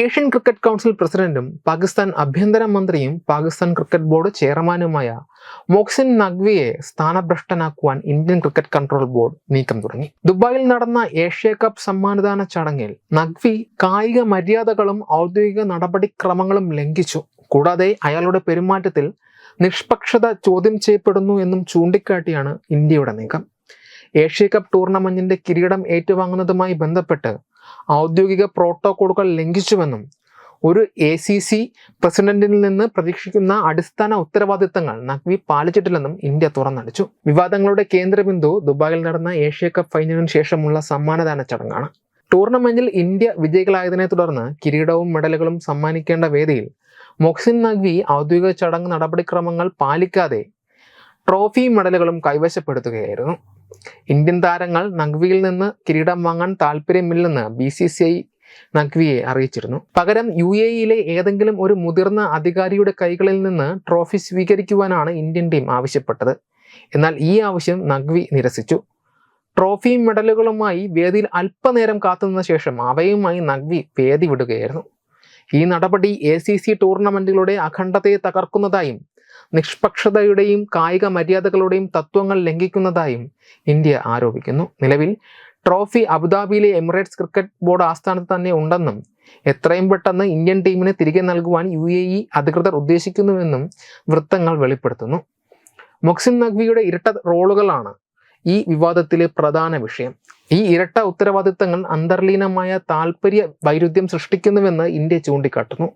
Asian cricket council പ്രസിഡന്റും പാകിസ്ഥാൻ ആഭ്യന്തര മന്ത്രിയും പാകിസ്ഥാൻ ക്രിക്കറ്റ് ബോർഡ് ചെയർമാനുമായ മോക്സിൻ നഖ്വിയെ സ്ഥാനഭ്രഷ്ടനാക്കുവാൻ ഇന്ത്യൻ ക്രിക്കറ്റ് കൺട്രോൾ ബോർഡ് നീക്കം തുടങ്ങി. ദുബായിൽ നടന്ന ഏഷ്യ കപ്പ് സമ്മാനദാന ചടങ്ങിൽ നഖ്വി കായിക മര്യാദകളും ഔദ്യോഗിക നടപടിക്രമങ്ങളും ലംഘിച്ചു. കൂടാതെ അയാളുടെ പെരുമാറ്റത്തിൽ നിഷ്പക്ഷത ചോദ്യം ചെയ്യപ്പെടുന്നു എന്നും ചൂണ്ടിക്കാട്ടിയാണ് ഇന്ത്യയുടെ നീക്കം. ഏഷ്യ കപ്പ് ടൂർണമെന്റിന്റെ കിരീടം ഏറ്റുവാങ്ങുന്നതുമായി ബന്ധപ്പെട്ട് ഔദ്യോഗിക പ്രോട്ടോകോളുകൾ ലംഘിച്ചുവെന്നും ഒരു എ സി സി പ്രസിഡന്റിൽ നിന്ന് പ്രതീക്ഷിക്കുന്ന അടിസ്ഥാന ഉത്തരവാദിത്തങ്ങൾ നഖ്വി പാലിച്ചിട്ടില്ലെന്നും ഇന്ത്യ തുറന്നടിച്ചു. വിവാദങ്ങളുടെ കേന്ദ്രബിന്ദു ദുബായിൽ നടന്ന ഏഷ്യ കപ്പ് ഫൈനലിന് ശേഷമുള്ള സമ്മാനദാന ചടങ്ങാണ്. ടൂർണമെന്റിൽ ഇന്ത്യ വിജയികളായതിനെ തുടർന്ന് കിരീടവും മെഡലുകളും സമ്മാനിക്കേണ്ട വേദിയിൽ മൊഹ്സിൻ നഖ്വി ഔദ്യോഗിക ചടങ്ങ് നടപടിക്രമങ്ങൾ പാലിക്കാതെ ട്രോഫി മെഡലുകളും കൈവശപ്പെടുത്തുകയായിരുന്നു. ഇന്ത്യൻ താരങ്ങൾ നഖ്വിയിൽ നിന്ന് കിരീടം വാങ്ങാൻ താല്പര്യമില്ലെന്ന് ബി സി സി ഐ നഖ്വിയെ അറിയിച്ചിരുന്നു. പകരം യു എ ഇയിലെ ഏതെങ്കിലും ഒരു മുതിർന്ന അധികാരിയുടെ കൈകളിൽ നിന്ന് ട്രോഫി സ്വീകരിക്കുവാനാണ് ഇന്ത്യൻ ടീം ആവശ്യപ്പെട്ടത്. എന്നാൽ ഈ ആവശ്യം നഖ്വി നിരസിച്ചു. ട്രോഫിയും മെഡലുകളുമായി വേദിയിൽ അല്പനേരം കാത്തുനിന്ന ശേഷം അവയുമായി നഖ്വി വേദി വിടുകയായിരുന്നു ഈ നടപടി എ സി സി ടൂർണമെന്റുകളുടെ അഖണ്ഡതയെ തകർക്കുന്നതായും നിഷ്പക്ഷതയുടെയും കായിക മര്യാദകളുടെയും തത്വങ്ങൾ ലംഘിക്കുന്നതായും ഇന്ത്യ ആരോപിക്കുന്നു. നിലവിൽ ട്രോഫി അബുദാബിയിലെ എമിറേറ്റ്സ് ക്രിക്കറ്റ് ബോർഡ് ആസ്ഥാനത്ത് തന്നെ ഉണ്ടെന്നും എത്രയും പെട്ടെന്ന് ഇന്ത്യൻ ടീമിന് തിരികെ നൽകുവാൻ യു എ ഇ അധികൃതർ ഉദ്ദേശിക്കുന്നുവെന്നും വൃത്തങ്ങൾ വെളിപ്പെടുത്തുന്നു. മൊക്സിൻ നഖ്വിയുടെ ഇരട്ട റോളുകളാണ് ഈ വിവാദത്തിലെ പ്രധാന വിഷയം. ഈ ഇരട്ട ഉത്തരവാദിത്തങ്ങൾ അന്തർലീനമായ താല്പര്യ വൈരുദ്ധ്യം സൃഷ്ടിക്കുന്നുവെന്ന് ഇന്ത്യ ചൂണ്ടിക്കാട്ടുന്നു.